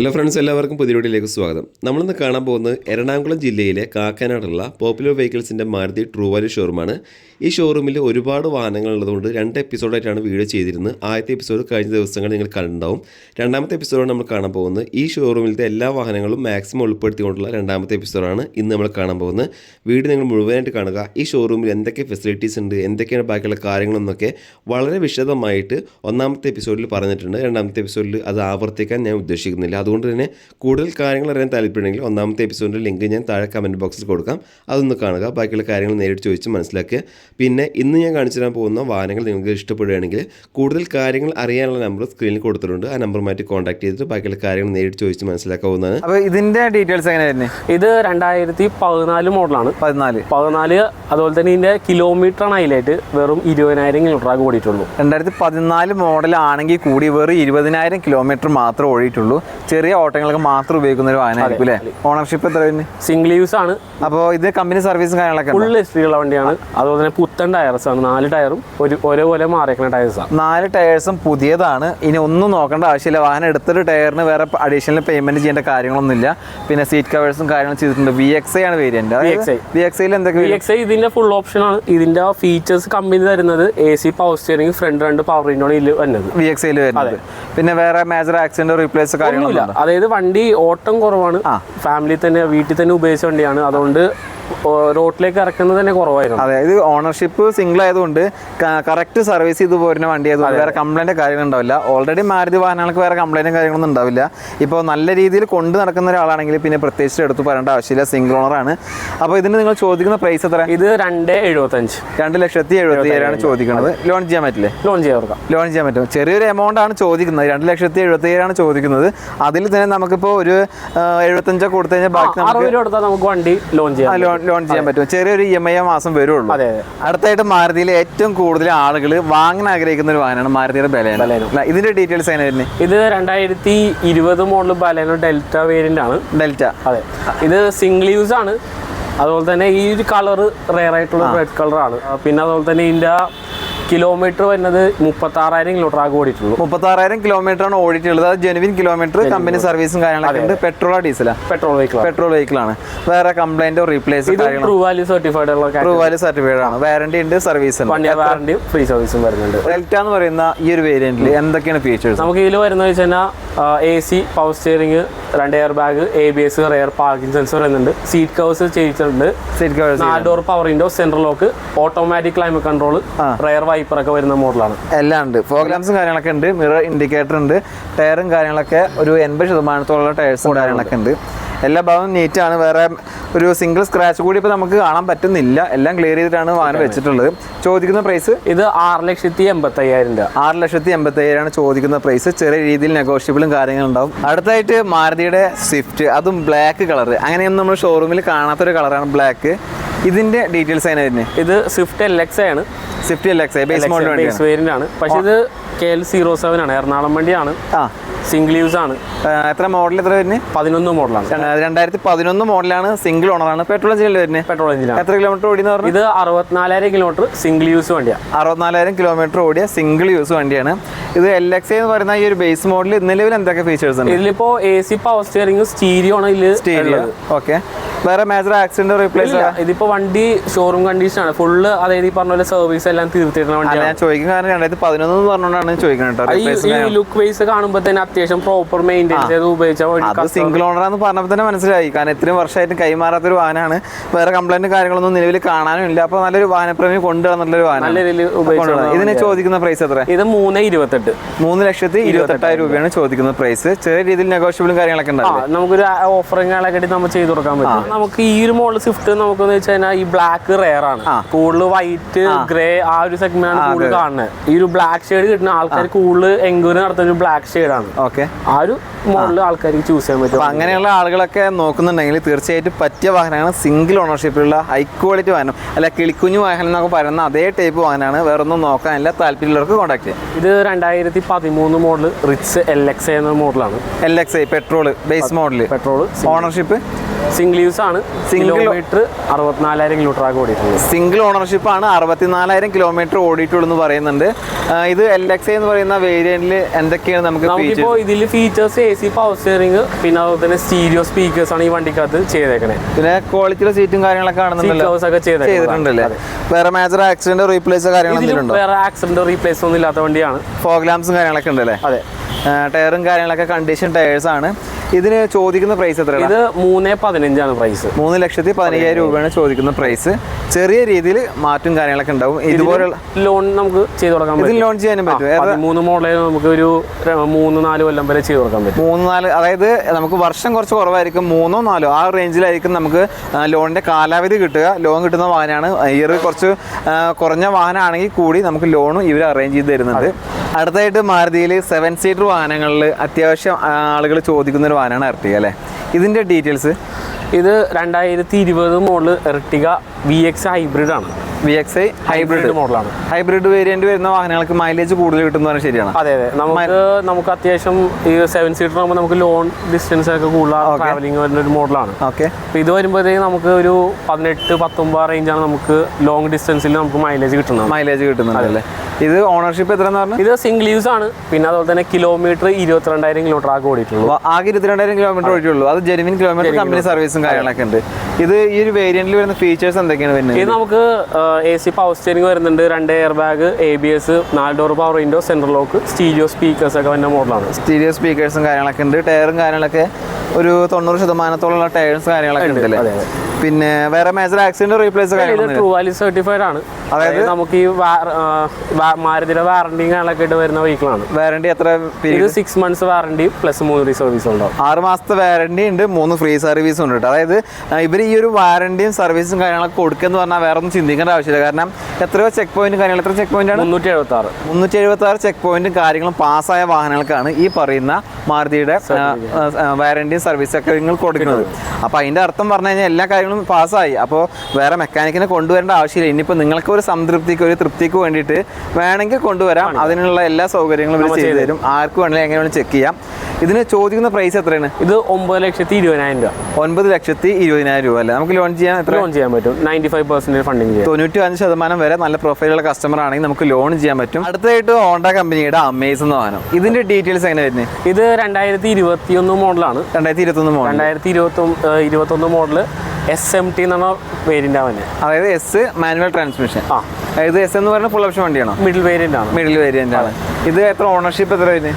Hello friends എല്ലാവർക്കും പുതിയ വീഡിയോയിലേക്ക് സ്വാഗതം. നമ്മളിന്ന് കാണാൻ പോകുന്നത് എറണാകുളം ജില്ലയിലെ കാക്കനാടുള്ള പോപ്പുലർ വെഹിക്കിൾസിന്റെ മാരുതി ട്രൂ വാല്യൂ ഷോറൂമാണ് ഈ ഷോറൂമിൽ ഒരുപാട് വാഹനങ്ങൾ ഉള്ളതുകൊണ്ട് രണ്ട് എപ്പിസോഡായിട്ടാണ് വീഡിയോ ചെയ്തിരുന്നത്. ആദ്യത്തെ എപ്പിസോഡ് കഴിഞ്ഞ ദിവസങ്ങൾ നിങ്ങൾ കണ്ടിട്ടുണ്ടാവും. രണ്ടാമത്തെ എപ്പിസോഡാണ് നമ്മൾ കാണാൻ പോകുന്നത് ഈ ഷോറൂമിലത്തെ എല്ലാ വാഹനങ്ങളും മാക്സിമം ഉൾപ്പെടുത്തിക്കൊണ്ടുള്ള രണ്ടാമത്തെ എപ്പിസോഡാണ് ഇന്ന് നമ്മൾ കാണാൻ പോകുന്നത്. വീഡിയോ നിങ്ങൾ മുഴുവനായിട്ട് കാണുക. ഈ ഷോറൂമിൽ എന്തൊക്കെ ഫെസിലിറ്റീസ് ഉണ്ട് എന്തൊക്കെയാണ് ബാക്കിയുള്ള കാര്യങ്ങളെന്നൊക്കെ വളരെ വിശദമായിട്ട് ഒന്നാമത്തെ എപ്പിസോഡിൽ പറഞ്ഞിട്ടുണ്ട്. രണ്ടാമത്തെ എപ്പിസോഡിൽ അത് ആവർത്തിക്കാൻ ഞാൻ ഉദ്ദേശിക്കുന്നില്ല. അതുകൊണ്ട് തന്നെ കൂടുതൽ കാര്യങ്ങൾ അറിയാൻ താല്പര്യമുണ്ടെങ്കിൽ ഒന്നാമത്തെ എപ്പിസോഡിന്റെ ലിങ്ക് ഞാൻ താഴെ കമന്റ് ബോക്സിൽ കൊടുക്കാം. അതൊന്ന് കാണുക. ബാക്കിയുള്ള കാര്യങ്ങൾ നേരിട്ട് ചോദിച്ച് മനസ്സിലാക്കുക. പിന്നെ ഇന്ന് ഞാൻ കാണിച്ചു തരാൻ പോകുന്ന വാഹനങ്ങൾ നിങ്ങൾക്ക് ഇഷ്ടപ്പെടുകയാണെങ്കിൽ കൂടുതൽ കാര്യങ്ങൾ അറിയാനുള്ള നമ്പർ സ്ക്രീനിൽ കൊടുത്തിട്ടുണ്ട്. ആ നമ്പറുമായിട്ട് കോൺടാക്ട് ചെയ്തിട്ട് ബാക്കിയുള്ള കാര്യങ്ങൾ നേരിട്ട് ചോദിച്ച് മനസ്സിലാക്കാവുന്നതാണ്. അപ്പോൾ ഇതിന്റെ ഡീറ്റെയിൽസ് എങ്ങനെയായിരുന്നു? ഇത് രണ്ടായിരത്തി പതിനാല് മോഡലാണ് പതിനാല്. പതിനാല് അതുപോലെ തന്നെ ഇതിന്റെ കിലോമീറ്റർ ആണ് ഹൈലൈറ്റ് വെറും ഇരുപതിനായിരം കിലോമീറ്റർ ഓടിയിട്ടുള്ളൂ. രണ്ടായിരത്തി പതിനാല് മോഡലാണെങ്കിൽ കൂടി വെറും ഇരുപതിനായിരം കിലോമീറ്റർ മാത്രമേ ഓടിയിട്ടുള്ളൂ. ചെറിയ ഓട്ടങ്ങൾക്ക് മാത്രം ഉപയോഗിക്കുന്ന ഒരു വാഹനമായിരിക്കും അല്ലേ? ഓണർഷിപ്പ് എത്ര വരുന്നത് സിംഗിൾ യൂസ് ആണ്. അപ്പോൾ ഇത് കമ്പനി സർവീസും കാര്യങ്ങളൊക്കെ ഫുള്ള് ഫുൾ ഹിസ്റ്ററിയുള്ള വണ്ടിയാണ്. അതുപോലെ തന്നെ പുത്തൻ ടയർസ് ആണ്. നാല് ടയറും ഒരു ഒരേപോലെ മാറിയേക്കുന്ന ടയർസ് ആണ് നാല് ടയർസും പുതിയതാണ്. ഇനി ഒന്നും നോക്കേണ്ട ആവശ്യമില്ല. വാഹനം എടുത്തൊരു ടയറിന് വേറെ അഡീഷണൽ പേയ്മെന്റ് ചെയ്യേണ്ട കാര്യങ്ങളൊന്നുമില്ല. പിന്നെ സീറ്റ് കവേഴ്സും കാര്യങ്ങളും ചെയ്തിട്ടുണ്ട്. വി എക്സ് ഐ ആണ് വേരിയന്റ്. വി എക്സ് ഐയിൽ എന്തൊക്കെ വി എക്സ് ഐ ഇതിന്റെ ഫുൾ ഓപ്ഷൻ ആണ്. ഇതിന്റെ ഫീച്ചേഴ്സ് കമ്പനി തരുന്നത് A C power steering front രണ്ട് പവർ ഇതിൽ വരുന്നത്. വി എക്സ് ഐയിൽ വരുന്നത്. പിന്നെ വേറെ മേജർ ആക്സിഡന്റ് റീപ്ലേസ് ഒന്നുമില്ല. അതായത് വണ്ടി ഓട്ടം കുറവാണ്. ഫാമിലി തന്നെ വീട്ടിൽ തന്നെ ഉപയോഗിച്ച വണ്ടിയാണ്. അതുകൊണ്ട് റോട്ടിലേക്ക് ഇറക്കുന്നത് തന്നെ കുറവായിരുന്നു. അതെ ഇത് ഓണർഷിപ്പ് സിംഗിൾ ആയതുകൊണ്ട് കറക്റ്റ് സർവീസ് ചെയ്ത് പോരുന്ന വണ്ടി ആയതുകൊണ്ട് വേറെ കംപ്ലൈന്റ് കാര്യങ്ങൾ ഉണ്ടാവില്ല. ഓൾറെഡി മാരുതി വാഹനങ്ങൾക്ക് വേറെ കംപ്ലൈന്റും കാര്യങ്ങളൊന്നും ഉണ്ടാവില്ല. ഇപ്പോൾ നല്ല രീതിയിൽ കൊണ്ട് നടക്കുന്ന ഒരാളാണെങ്കിൽ പിന്നെ പ്രത്യേകിച്ച് എടുത്ത് പറയേണ്ട ആവശ്യമില്ല. സിംഗിൾ ഓണറാണ് അപ്പോൾ ഇതിന് നിങ്ങൾ ചോദിക്കുന്ന പ്രൈസ് എത്ര? ഇത് രണ്ട് എഴുപത്തഞ്ച്. രണ്ട് ലക്ഷത്തി എഴുപത്തി ഏഴാണ് ചോദിക്കുന്നത്. ലോൺ ചെയ്യാൻ പറ്റില്ലേ? ലോൺ ചെയ്തവർക്കാം ലോൺ ചെയ്യാൻ പറ്റും. ചെറിയൊരു എമൗണ്ട് ആണ് ചോദിക്കുന്നത്. രണ്ട് ലക്ഷത്തി എഴുപത്തി ഏഴാണ് ചോദിക്കുന്നത്. അതിൽ തന്നെ നമുക്കിപ്പോൾ ഒരു എഴുപത്തഞ്ചൊക്കെ കൊടുത്തു കഴിഞ്ഞാൽ ബാക്കി നമുക്ക് കൊടുത്താൽ നമുക്ക് വണ്ടി ലോൺ ചെയ്യാം ലോൺ ലോൺ ചെയ്യാൻ പറ്റും ചെറിയൊരു ഇ എം ഐ മാസം വരുള്ളൂ. അതെ അടുത്തായിട്ട് മാരുതിയിൽ ഏറ്റവും കൂടുതൽ ആളുകൾ വാങ്ങാൻ ആഗ്രഹിക്കുന്ന ഒരു വാഹനമാണ് മാരുതിയുടെ ബലേനോ. ഇതിന്റെ ഡീറ്റെയിൽസ് എങ്ങനെ വരുന്നത് ഇത് രണ്ടായിരത്തി ഇരുപത് മോഡൽ ബലേനോ ഡെൽറ്റ വേരിയന്റ് ആണ്. ഡെൽറ്റ. അതെ. ഇത് സിംഗിൾ യൂസ് ആണ്. അതുപോലെ തന്നെ ഈ ഒരു കളർ റെയർ ആയിട്ടുള്ള റെഡ് കളറാണ് പിന്നെ അതുപോലെ തന്നെ ഇതിന്റെ കിലോമീറ്റർ വരുന്നത് മുപ്പത്തി ആറായിരം കിലോമീറ്റർ ആകെ ഓടിയിട്ടുള്ളൂ. മുപ്പത്തി ആറായിരം കിലോമീറ്റർ ആണ് ഓടിയിട്ടുള്ളത്. അത് ജെനുവിൻ കിലോമീറ്റർ കമ്പനി സർവീസും കാര്യങ്ങളൊക്കെ ഉണ്ട്. പെട്രോളോ ഡീസലാ പെട്രോൾ വെഹിക്കിൾ പെട്രോൾ വെഹിക്കിൾ ആണ്. വേറെ കംപ്ലൈന്റോ റീപ്ലേസ് ട്രൂ വാല്യൂ സർട്ടിഫൈഡ് ഉള്ള ട്രൂവാൽ സർട്ടിഫൈഡ് ആണ്. വാറണ്ടി ഉണ്ട് സർവീസ് വാറണ്ടി ഫ്രീ സർവീസും വരുന്നുണ്ട്. ഡെൽറ്റ എന്ന് പറയുന്ന ഈ ഒരു വേരിയന്റിൽ എന്തൊക്കെയാണ് ഫീച്ചേഴ്സ് നമുക്ക് ഇതിൽ വരുന്നത് വെച്ച് കഴിഞ്ഞാൽ എ സി പവർ സ്റ്റിയറിംഗ് രണ്ട് air bag A B S rear parking sensor വരുന്നുണ്ട്. സീറ്റ് കവേഴ്സ് ചെയ്തിട്ടുണ്ട്. സീറ്റ് കവേഴ്സ് നാല് door power window central lock automatic climate control rear wiper ഒക്കെ വരുന്ന മോഡലാണ്. എല്ലാം ഉണ്ട്. ഫോഗ്രാംസും കാര്യങ്ങളൊക്കെ ഉണ്ട്. മിറർ ഇൻഡിക്കേറ്റർ ഉണ്ട്. ടയറും കാര്യങ്ങളൊക്കെ ഒരു എൺപത് ശതമാനത്തോളം ടയർസും കാര്യങ്ങളൊക്കെ ഉണ്ട്. എല്ലാ ഭാഗവും നീറ്റാണ് വേറെ ഒരു സിംഗിൾ സ്ക്രാച്ച് കൂടി ഇപ്പോൾ നമുക്ക് കാണാൻ പറ്റുന്നില്ല. എല്ലാം ക്ലിയർ ചെയ്തിട്ടാണ് വാഹനം വെച്ചിട്ടുള്ളത്. ചോദിക്കുന്ന പ്രൈസ് ഇത് ആറ് ലക്ഷത്തി എൺപത്തി അയ്യായിരം രൂപ. ആറ് ലക്ഷത്തി എൺപത്തി ഏഴാണ് ചോദിക്കുന്ന പ്രൈസ് ചെറിയ രീതിയിൽ നെഗോഷ്യബിളും കാര്യങ്ങളും ഉണ്ടാവും. അടുത്തായിട്ട് മാരുതിയുടെ സ്വിഫ്റ്റ് അതും ബ്ലാക്ക് കളർ അങ്ങനെയൊന്നും നമ്മൾ ഷോറൂമിൽ കാണാത്തൊരു കളറാണ് ബ്ലാക്ക് ഇതിന്റെ ഡീറ്റെയിൽസ് അതിന് വരുന്നത് ഇത് സ്വിഫ്റ്റ് എൽ എക്സ് ആണ്. Swift L X base model വണ്ടിയാണ്. ബേസ് വേരിയന്റ് ആണ്. പക്ഷേ ഇത് കെ എൽ സീറോ സെവൻ ആണ് എറണാകുളം വണ്ടിയാണ്. സിംഗിൾ യൂസ് ആണ്. എത്ര മോഡൽ എത്ര വരുന്നത് പതിനൊന്ന് മോഡലാണ് രണ്ടായിരത്തി പതിനൊന്ന് മോഡലാണ് സിംഗിൾ ഓണറാണ് പെട്രോൾ എഞ്ചിനിൽ വരുന്നത് പെട്രോൾ എഞ്ചിനാണ് എത്ര കിലോമീറ്റർ ഓടിയെന്ന് പറഞ്ഞു? ഇത് അറുപത്തിനാലായിരം കിലോമീറ്റർ സിംഗിൾ യൂസ് വണ്ടിയാണ് അറുപത്തിനാലായിരം കിലോമീറ്റർ ഓടിയ സിംഗിൾ യൂസ് വണ്ടിയാണ്. ഇത് എൽ എക്സ് എന്ന് പറയുന്ന ഈ ഒരു ബേസ് മോഡൽ നിലവിൽ എന്തൊക്കെ ഫീച്ചേഴ്സ് ഉണ്ട്? ഇതിലിപ്പോ A C power steering stereo ആണ് ഇതിൽ സ്റ്റീരിയോ ഓക്കെ വേറെ മേജർ ആക്സിഡന്റ് റീപ്ലേസ് ഇതിപ്പോ വണ്ടി ഷോറൂം കണ്ടീഷൻ ആണ്. ഫുള്ള് അതായത് ഈ പറഞ്ഞ പോലെ സർവീസ് എല്ലാം തീർത്തിട്ടുള്ള വണ്ടിയാണ്. ഞാൻ ചോദിക്കുന്ന കാരണം രണ്ടായിരത്തി പതിനൊന്ന് പറഞ്ഞുകൊണ്ടാണ് ചോദിക്കുന്നത് ഈ-. ലുക്ക് വൈസ് കാണുമ്പോൾ തന്നെ അത്യാവശ്യം പ്രോപ്പർ മെയിന്റെയിൻ ചെയ്ത് ഉപയോഗിച്ചാൽ ഒരു അത് എന്ന് സിംഗിൾ പറഞ്ഞപ്പോൾ തന്നെ മനസ്സിലായി. കാരണം ഇത്രയും വർഷമായിട്ട് കൈമാറാത്തൊരു വാഹനമാണ്. വേറെ കംപ്ലൈന്റ് കാര്യങ്ങളൊന്നും നിലവിൽ കാണാനും ഇല്ല അപ്പോൾ നല്ലൊരു വാഹനപ്രേമി കൊണ്ടുവന്നിട്ടുള്ളൊരു നല്ല വാഹനം രീതിയിൽ ഉപയോഗിക്കുന്നത് ഇതിന് ചോദിക്കുന്ന പ്രൈസ് എത്ര? ഇത് മൂന്ന് ഇരുപത്തെട്ട്. മൂന്ന് ലക്ഷത്തി ഇരുപത്തെട്ടായിരം രൂപയാണ് ചോദിക്കുന്ന പ്രൈസ് ചെറിയ രീതിയിൽ നെഗോഷ്യബിളും കാര്യങ്ങളൊക്കെ ഉണ്ടാവും നമുക്കൊരു ഓഫറിങ്ങളൊക്കെ നമ്മൾ ചെയ്തു കൊടുക്കാൻ പറ്റും. നമുക്ക് ഈ ഒരു മോഡൽ സ്വിഫ്റ്റ് നമുക്ക് വെച്ച് കഴിഞ്ഞാൽ ഈ ബ്ലാക്ക് റെയർ ആണ്. കൂടുതൽ വൈറ്റ് ഗ്രേ ആ ഒരു സെഗ്മെന്റ് ആണ് കൂടുതൽ കാണുന്നത്. ഈ ഒരു ബ്ലാക്ക് ഷെയ്ഡ് കിട്ടുന്ന ആൾക്കാർ കൂടുതൽ എൻക്വയറി നടത്തുന്ന ഒരു ബ്ലാക്ക് ഷെയ്ഡ് ആണ്. ഓക്കെ. ആ ഒരു മോഡൽ ആൾക്കാർക്ക് ചൂസ് ചെയ്യാൻ പറ്റും. അങ്ങനെയുള്ള ആളുകളൊക്കെ നോക്കുന്നുണ്ടെങ്കിൽ തീർച്ചയായിട്ടും പറ്റിയ വാഹനമാണ് സിംഗിൾ ഓണർഷിപ്പിലുള്ള ഹൈ ക്വാളിറ്റി വാഹനം. അല്ല കിളിക്കുഞ്ഞു വാഹനം എന്നൊക്കെ പറയുന്ന അതേ ടൈപ്പ് വാഹനമാണ്. വേറെ ഒന്നും നോക്കാനില്ല. താല്പര്യമുള്ളവർക്ക് കോൺടാക്ട് ചെയ്യാം. ഇത് രണ്ടായിരത്തി പതിമൂന്ന് മോഡൽ റിച്ച് എൽ എക്സ് എന്ന മോഡലാണ് L X I petrol base model petrol ownership single use ആണ്. സിംഗിൾ കിലോമീറ്റർ അറുപത്തിനാലായിരം കിലോമീറ്റർ ആകെ ഓടിയിട്ടുണ്ട്. സിംഗിൾ ഓണർഷിപ്പ് ആണ്. അറുപത്തിനാലായിരം കിലോമീറ്റർ ഓടിയിട്ടുള്ളൂ എന്ന് പറയുന്നുണ്ട്. ഇത് എൽ എക്സ് എന്ന് പറയുന്ന വേരിയന്റിൽ എന്തൊക്കെയാണ് നമുക്ക് ഇപ്പോൾ? ഇതിൽ features A C power steering പിന്നെ അതുപോലെ തന്നെ സ്റ്റീരിയോ സ്പീക്കേഴ്സ് ആണ് ഈ വണ്ടിക്കകത്ത് ചെയ്തേക്കണേ. പിന്നെ ക്വാളിറ്റിയുടെ സീറ്റും കാര്യങ്ങളൊക്കെ. ചെയ്തിട്ടുണ്ടല്ലേ? വേറെ മേജർ ആക്സിഡന്റ് റീപ്ലേസ് കാര്യങ്ങളൊന്നും വേറെ ആക്സിഡന്റ് റീപ്ലേസ് ഒന്നും ഇല്ലാത്ത വണ്ടിയാണ്. ഫോഗ് ലാംപ്സും കാര്യങ്ങളൊക്കെ ഉണ്ടല്ലേ? അതെ. ടയറും കാര്യങ്ങളൊക്കെ കണ്ടീഷൻ ടയേഴ്സ് ആണ്. ഇതിന് ചോദിക്കുന്ന പ്രൈസ് എത്ര ഇത് മൂന്ന് പതിനഞ്ചാണ് പ്രൈസ് മൂന്ന് ലക്ഷത്തി പതിനയ്യായിരം രൂപയാണ് ചോദിക്കുന്ന പ്രൈസ് ചെറിയ രീതിയിൽ മാറ്റും കാര്യങ്ങളൊക്കെ ഉണ്ടാവും. ഇതുപോലുള്ള ലോൺ നമുക്ക് ചെയ്ത് കൊടുക്കാൻ ഇതിൽ ലോൺ ചെയ്യാനും പറ്റും. മൂന്ന് മോഡലിൽ നമുക്ക് ഒരു മൂന്ന് നാല് കൊല്ലം വരെ ചെയ്ത് കൊടുക്കാൻ പറ്റും. മൂന്ന് നാല് അതായത് നമുക്ക് വർഷം കുറച്ച് കുറവായിരിക്കും. മൂന്നോ നാലോ ആ റേഞ്ചിലായിരിക്കും നമുക്ക് ലോണിന്റെ കാലാവധി കിട്ടുക. ലോൺ കിട്ടുന്ന വാഹനമാണ്. ഇയർ കുറച്ച് കുറഞ്ഞ വാഹനമാണെങ്കിൽ കൂടി നമുക്ക് ലോണും ഇവർ അറേഞ്ച് ചെയ്ത് തരുന്നുണ്ട്. അടുത്തായിട്ട് മാരുതിയിൽ സെവൻ സീറ്റർ വാഹനങ്ങളിൽ അത്യാവശ്യം ആളുകൾ ചോദിക്കുന്ന ഒരു വാഹനമാണ് എർട്ടിക അല്ലേ? ഇതിന്റെ ഡീറ്റെയിൽസ് ഇത് രണ്ടായിരത്തി ഇരുപത് model Ertiga V X hybrid ആണ്. വി എക്സ് ഐ ഹൈബ്രിഡ് മോഡലാണ്. ഹൈബ്രിഡ് വേരിയന്റ് വരുന്ന വാഹനങ്ങൾക്ക് മൈലേജ് കൂടുതൽ കിട്ടുന്ന ശരിയാണ്. അതെ അതെ. നമുക്ക് നമുക്ക് അത്യാവശ്യം ഈ സെവൻ സീറ്റർ ആകുമ്പോൾ നമുക്ക് ലോൺ ഡിസ്റ്റൻസ് ഒക്കെ കൂടുതൽ ട്രാവലിംഗ് വരുന്ന ഒരു മോഡലാണ്. ഓക്കെ ഇത് വരുമ്പോഴത്തേക്ക് നമുക്ക് ഒരു പതിനെട്ട് പത്തൊമ്പത് റേഞ്ചാണ് നമുക്ക് ലോങ് ഡിസ്റ്റൻസിൽ നമുക്ക് മൈലേജ് കിട്ടുന്നത്. മൈലേജ് കിട്ടുന്നുണ്ടല്ലേ ഇത് ഓണർഷിപ്പ് എത്ര എന്ന് പറഞ്ഞു? ഇത് സിംഗിൾ യൂസ് ആണ്. പിന്നെ അതുപോലെ തന്നെ കിലോമീറ്റർ ഇരുപത്തിരണ്ടായിരം കിലോമീറ്റർ ആകെ ഓടിയിട്ടുള്ളൂ. ആകെ ഇരുപത്തിരണ്ടായിരം കിലോമീറ്റർ ഓടിയിട്ടുള്ളൂ. അത് ജെനുവിൻ കിലോമീറ്റർ കമ്പനി സർവീസും കാര്യങ്ങളൊക്കെ ഉണ്ട്. ഇത് ഈ ഒരു വേരിയന്റിൽ വരുന്ന ഫീച്ചേഴ്സ് എന്തൊക്കെയാണ് വരുന്നത്? ഇത് നമുക്ക് എ സി പവർ സ്റ്റിയറിംഗ് വരുന്നുണ്ട്. രണ്ട് air bag A B S നാല് door power window central lock stereo speakers ഒക്കെ വരുന്ന മോഡലാണ് സ്റ്റീരിയോ സ്പീക്കേഴ്സും കാര്യങ്ങളൊക്കെ ഉണ്ട്. ടയറും കാര്യങ്ങളൊക്കെ ഒരു തൊണ്ണൂറ് ശതമാനത്തോളം ടയേഴ്സ് കാര്യങ്ങളൊക്കെ ഉണ്ടല്ലേ. പിന്നെ വേറെ major accident replace True Value certified ആണ്. അതായത്? നമുക്ക് ഈ മാരുതിയുടെ വാറണ്ടി കാര്യങ്ങളൊക്കെ ഇട്ട് വരുന്ന വെഹിക്കിളാണ് വാറണ്ടി എത്ര ഇത് സിക്സ് മന്ത്സ് വാറണ്ടി പ്ലസ് മൂന്ന് ഫ്രീ സർവീസ് ഉണ്ടാവും ആറ് മാസത്തെ വാറണ്ടി ഉണ്ട് മൂന്ന് ഫ്രീ സർവീസും ഉണ്ട് അതായത് ഇവർ ഈ ഒരു വാറണ്ടിയും സർവീസും കാര്യങ്ങളൊക്കെ കൊടുക്കുക എന്ന് പറഞ്ഞാൽ വേറെ ഒന്നും ചിന്തിക്കേണ്ട ആവശ്യമില്ല. കാരണം എത്രയോ ചെക്ക് പോയിന്റ് കാര്യങ്ങൾ എത്ര ചെക്ക് പോയിന്റ് ആണ്? മുന്നൂറ്റി എഴുപത്തി ആറ് മുന്നൂറ്റി എഴുപത്തി ആറ് ചെക്ക് പോയിന്റും കാര്യങ്ങളും പാസ്സായ വാഹനങ്ങൾക്കാണ് ഈ പറയുന്ന മാരുതിയുടെ വാറണ്ടിയും സർവീസ് ഒക്കെ നിങ്ങൾ കൊടുക്കുന്നത്. അപ്പോൾ അതിന്റെ അർത്ഥം പറഞ്ഞു കഴിഞ്ഞാൽ എല്ലാ കാര്യങ്ങളും പാസ്സായി. അപ്പോൾ വേറെ മെക്കാനിക്കിനെ കൊണ്ടുവരേണ്ട ആവശ്യമില്ല. ഇനിയിപ്പോൾ നിങ്ങൾക്ക് ഒരു സംതൃപ്തിക്ക് ഒരു തൃപ്തിക്ക് വേണ്ടിയിട്ട് വേണമെങ്കിൽ കൊണ്ടുവരാം. അതിനുള്ള എല്ലാ സൗകര്യങ്ങളും ഇവർ ചെയ്തു തരും. ആർക്ക് വേണമെങ്കിലും എങ്ങനെ വേണമെങ്കിൽ ചെക്ക് ചെയ്യാം. ഇതിന് ചോദിക്കുന്ന പ്രൈസ് എത്രയാണ്? ഇത് ഒമ്പത് ലക്ഷത്തി ഇരുപതിനായിരം രൂപ. ഒൻപത് ലക്ഷത്തി ഇരുപതിനായിരം രൂപ. അല്ലേ? നമുക്ക് ലോൺ ചെയ്യാൻ എത്ര? ലോൺ ചെയ്യാൻ പറ്റും. നയന്റി ഫൈവ് പെർസെന്റേജ് ഫണ്ടിങ് ചെയ്യാം. തൊണ്ണൂറ്റി അഞ്ച് ശതമാനം വരെ നല്ല പ്രൊഫൈലുള്ള കസ്റ്റമർ ആണെങ്കിൽ നമുക്ക് ലോൺ ചെയ്യാൻ പറ്റും. അടുത്തായിട്ട് ഹോണ്ട കമ്പനിയുടെ അമേസ് എന്ന വാഹനം. ഇതിന്റെ ഡീറ്റെയിൽസ് എങ്ങനെ വരുന്നത് ഇത് രണ്ടായിരത്തി ഇരുപത്തി ഒന്ന് മോഡലാണ്. രണ്ടായിരത്തി ഇരുപത്തൊന്ന് മോഡൽ രണ്ടായിരത്തി ഇരുപത്തി ഇരുപത്തി ഒന്ന് മോഡൽ എസ് എം ടി എന്നാണ് വേരിയന്റ് അവന്. അതായത് എസ് മാനുവൽ ട്രാൻസ്മിഷൻ ആ. അതായത് എസ് എന്ന് പറഞ്ഞാൽ ഫുൾ ഓപ്ഷൻ വണ്ടിയാണോ? മിഡിൽ വേരിയന്റ് ആണ്. മിഡിൽ വേരിയന്റ് ആണ്. ഇത് എത്ര ഓണർഷിപ്പ് എത്ര വരുന്നത്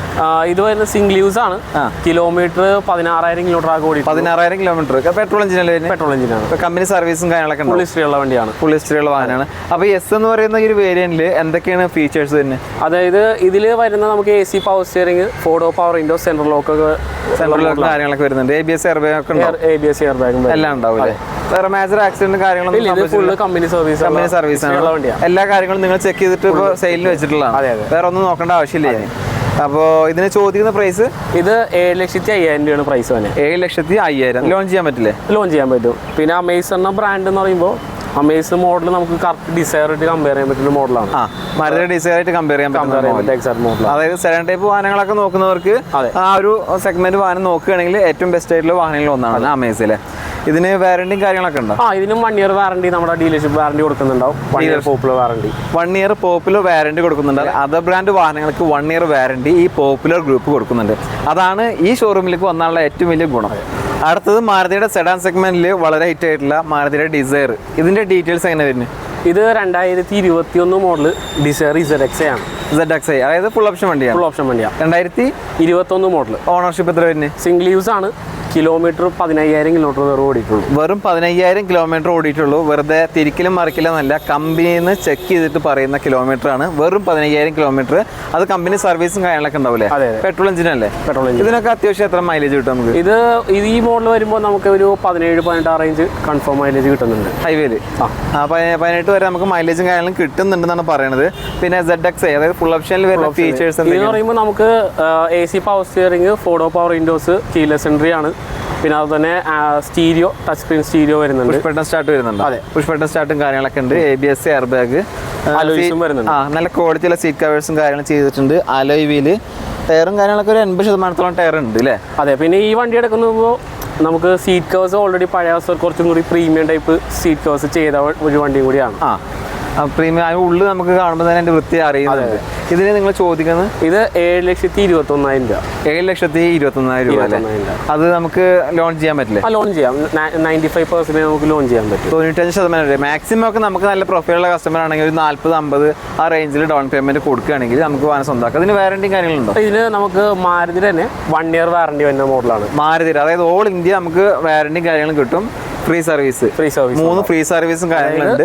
ഇത് വരുന്ന സിംഗിൾ യൂസ് ആണ്. കിലോമീറ്റർ പതിനാറായിരം കിലോമീറ്റർ ആകെ ഓടി പതിനാറായിരം കിലോമീറ്റർ പെട്രോൾ എഞ്ചിനല്ലേ വരുന്നത് പെട്രോൾ എഞ്ചിനാണ് കമ്പനി സർവീസും കാര്യങ്ങളൊക്കെ ഫുൾ ഹിസ്റ്ററി ഉള്ള വണ്ടിയാണ്. ഫുൾ ഹിസ്റ്ററി ഉള്ള വാഹനമാണ്. അപ്പോൾ എസ് എന്ന് പറയുന്ന ഈ ഒരു വേരിയന്റിൽ എന്തൊക്കെയാണ് ഫീച്ചേഴ്സ് തന്നെ അതായത് ഇതിൽ വരുന്ന നമുക്ക് A C power steering four door power window central lock ഒക്കെ സെൻട്രൽ കാര്യങ്ങളൊക്കെ വരുന്നുണ്ട്. A B S air bag A B S air ബാഗും എല്ലാം ഉണ്ടാവും വേറെ മേജർ ആക്സിഡന്റ് കാര്യങ്ങളൊന്നും full company service company service ആണ്. എല്ലാ കാര്യങ്ങളും നിങ്ങൾ ചെക്ക് ചെയ്തിട്ട് ഇപ്പോൾ സെയിലിന് വെച്ചിട്ടുള്ളതാണ്. വേറെ ഒന്നും നോക്കേണ്ട ആവശ്യമില്ല അപ്പോൾ ഇതിന് ചോദിക്കുന്ന പ്രൈസ് ഇത് ഏഴ് ലക്ഷത്തി അയ്യായിരം രൂപയാണ് പ്രൈസ് തന്നെ ഏഴ് ലക്ഷത്തി അയ്യായിരം. ലോഞ്ച് ചെയ്യാൻ പറ്റില്ലേ? ലോഞ്ച് ചെയ്യാൻ പറ്റും. പിന്നെ അമേസ് എന്ന ബ്രാൻഡ് എന്ന് പറയുമ്പോൾ അമേസ് മോഡൽ നമുക്ക് കറക്റ്റ് ഡിസൈർ ആയിട്ട് കമ്പയർ ചെയ്യാൻ പറ്റുന്ന മോഡലാണ് ആ മരുന്ന് ഡിസൈൻ ആയിട്ട് കമ്പയർ ചെയ്യാൻ പറ്റുന്ന എക്സാക്ട് മോഡലാണ് അതായത് സെവൻ ടൈപ്പ് വാഹനങ്ങളൊക്കെ നോക്കുന്നവർക്ക് ആ ഒരു സെഗ്മെന്റ് വാഹനം നോക്കുകയാണെങ്കിൽ ഏറ്റവും ബെസ്റ്റ് ആയിട്ടുള്ള വാഹനങ്ങൾ ഒന്നാണ് അമേസിലെ ഇതിന് വാറണ്ടിയും കാര്യങ്ങളൊക്കെ ഉണ്ടോ? ആ ഇതിനും വൺ ഇയർ വാറണ്ടി നമ്മുടെ dealership warranty കൊടുക്കുന്നുണ്ടാവും. One year Popular warranty one year Popular warranty കൊടുക്കുന്നുണ്ട്. അതർ ബ്രാൻഡ് വാഹനങ്ങൾക്ക് വൺ ഇയർ വാറണ്ടി ഈ പോപ്പുലർ ഗ്രൂപ്പ് കൊടുക്കുന്നുണ്ട്. അതാണ് ഈ ഷോറൂമിലേക്ക് വന്നാലുള്ള ഏറ്റവും വലിയ ഗുണം. അടുത്തത് മാരുതിയുടെ സെഡാൻ സെഗ്മെന്റിൽ വളരെ ഹിറ്റ് ആയിട്ടുള്ള മാരുതിയുടെ ഡിസയർ ഇതിന്റെ ഡീറ്റെയിൽസ് എങ്ങനെ വരുന്നത് ഇത് രണ്ടായിരത്തി ഇരുപത്തി ഒന്ന് മോഡൽ ഡിസൈർ ഇസഡ് എക്സ് ആണ്. സെഡ് എക്സ് ഐ അതായത് ഫുൾ ഓപ്ഷൻ വണ്ടിയാണ്. ഫുൾ ഓപ്ഷൻ വണ്ടിയാണ് രണ്ടായിരത്തി ഇരുപത്തൊന്ന് മോഡൽ ഓണർഷിപ്പ് എത്ര വരുന്നത് സിംഗിൾ യൂസ് ആണ്. കിലോമീറ്റർ പതിനയ്യായിരം കിലോമീറ്റർ വെറും ഓടിയിട്ടുള്ളൂ. വെറും പതിനയ്യായിരം കിലോമീറ്റർ ഓടിയിട്ടുള്ളൂ. വെറുതെ തിരിക്കലും മറിക്കലും എന്നല്ല കമ്പനിയിൽ നിന്ന് ചെക്ക് ചെയ്തിട്ട് പറയുന്ന കിലോമീറ്റർ ആണ്. വെറും പതിനയ്യായിരം കിലോമീറ്റർ അത് കമ്പനി സർവീസും കാര്യങ്ങളൊക്കെ ഉണ്ടാവില്ലേ പെട്രോൾ എഞ്ചിൻ അല്ലേ? പെട്രോൾ എഞ്ചിൻ ഇതിനൊക്കെ അത്യാവശ്യം എത്ര മൈലേജ് കിട്ടും നമുക്ക്? ഇത് ഇത് ഈ മോഡൽ വരുമ്പോൾ നമുക്ക് ഒരു പതിനേഴ് പതിനെട്ട് റേഞ്ച് കൺഫേം മൈലേജ് കിട്ടുന്നുണ്ട്. ഹൈവേയിൽ ആ. ആ പതിനേ- പതിനെട്ട് വരെ നമുക്ക് മൈലേജും കാര്യങ്ങളും കിട്ടുന്നുണ്ടെന്നാണ് പറയുന്നത് പിന്നെ സെഡ് എക്സ് അതായത് ഫുൾ ഓപ്ഷനിൽ വരുന്ന ഫീച്ചേഴ്സ് എന്ന് പറയുമ്പോൾ നമുക്ക് A C power steering four door power windows keyless entry ആണ്. പിന്നെ അതുപോലെ തന്നെ സ്റ്റീരിയോ ടച്ച് സ്ക്രീൻ സ്റ്റീരിയോ വരുന്നുണ്ട്. പുഷ്പട്ടൻ സ്റ്റാർട്ട് വരുന്നുണ്ട്. അതെ. പുഷ്പട്ടൻ സ്റ്റാർട്ടും കാര്യങ്ങളൊക്കെ ഉണ്ട്. A B S air bag അലോയ്സും വരുന്നുണ്ട്. ആ നല്ല ക്വാളിറ്റിയുള്ള സീറ്റ് കവേഴ്സും കാര്യങ്ങളും ചെയ്തിട്ടുണ്ട്. അലോയ് വീൽ ടയറും കാര്യങ്ങളൊക്കെ ഒരു എൺപത് ശതമാനത്തോളം ടയർ ഉണ്ട് അല്ലേ അതെ പിന്നെ ഈ വണ്ടി എടുക്കുമ്പോൾ നമുക്ക് സീറ്റ് കവേഴ്സ് ഓൾറെഡി പഴയ കുറച്ചും കൂടി പ്രീമിയം ടൈപ്പ് സീറ്റ് കവേഴ്സ് ചെയ്ത ഒരു വണ്ടി കൂടിയാണ്. ആ. പ്രീമിയം. അതിന് ഉള്ളിൽ നമുക്ക് കാണുമ്പോൾ തന്നെ അതിന്റെ വൃത്തി അറിയുന്നുണ്ട്. ഇതിന് നിങ്ങൾ ചോദിക്കുന്നത്? ഇത് ഏഴ് ലക്ഷത്തി ഇരുപത്തി ഒന്നായിരം രൂപ. ഏഴ് ലക്ഷത്തി ഇരുപത്തി ഒന്നായിരം രൂപ അല്ലേ? അത് നമുക്ക് ലോൺ ചെയ്യാൻ പറ്റില്ല? ലോൺ ചെയ്യാം. നയന്റി ഫൈവ് പെർസെന്റേജ് നമുക്ക് ലോൺ ചെയ്യാൻ പറ്റും. തൊണ്ണൂറ്റഞ്ച് ശതമാനം മാക്സിമം ഒക്കെ നമുക്ക് നല്ല പ്രൊഫൈലുള്ള കസ്റ്റമർ ആണെങ്കിൽ ഒരു നാല്പത് അമ്പത് ആ റേഞ്ചിൽ ഡൗൺ പേയ്മെന്റ് കൊടുക്കുകയാണെങ്കിൽ നമുക്ക് വാഹനം സ്വന്തമാക്കാം. അതിന് വാറണ്ടി കാര്യങ്ങളുണ്ടോ? ഇതിന് നമുക്ക് മാരുതി തന്നെ വൺ ഇയർ വാറണ്ടി വരുന്ന മോഡലാണ് മാരുതി അതായത് ഓൾ ഇന്ത്യ നമുക്ക് വാറണ്ടി കാര്യങ്ങളും കിട്ടും. ഫ്രീ സർവീസ് ഫ്രീ സർവീസ് മൂന്ന് ഫ്രീ സർവീസും കാര്യങ്ങളുണ്ട്.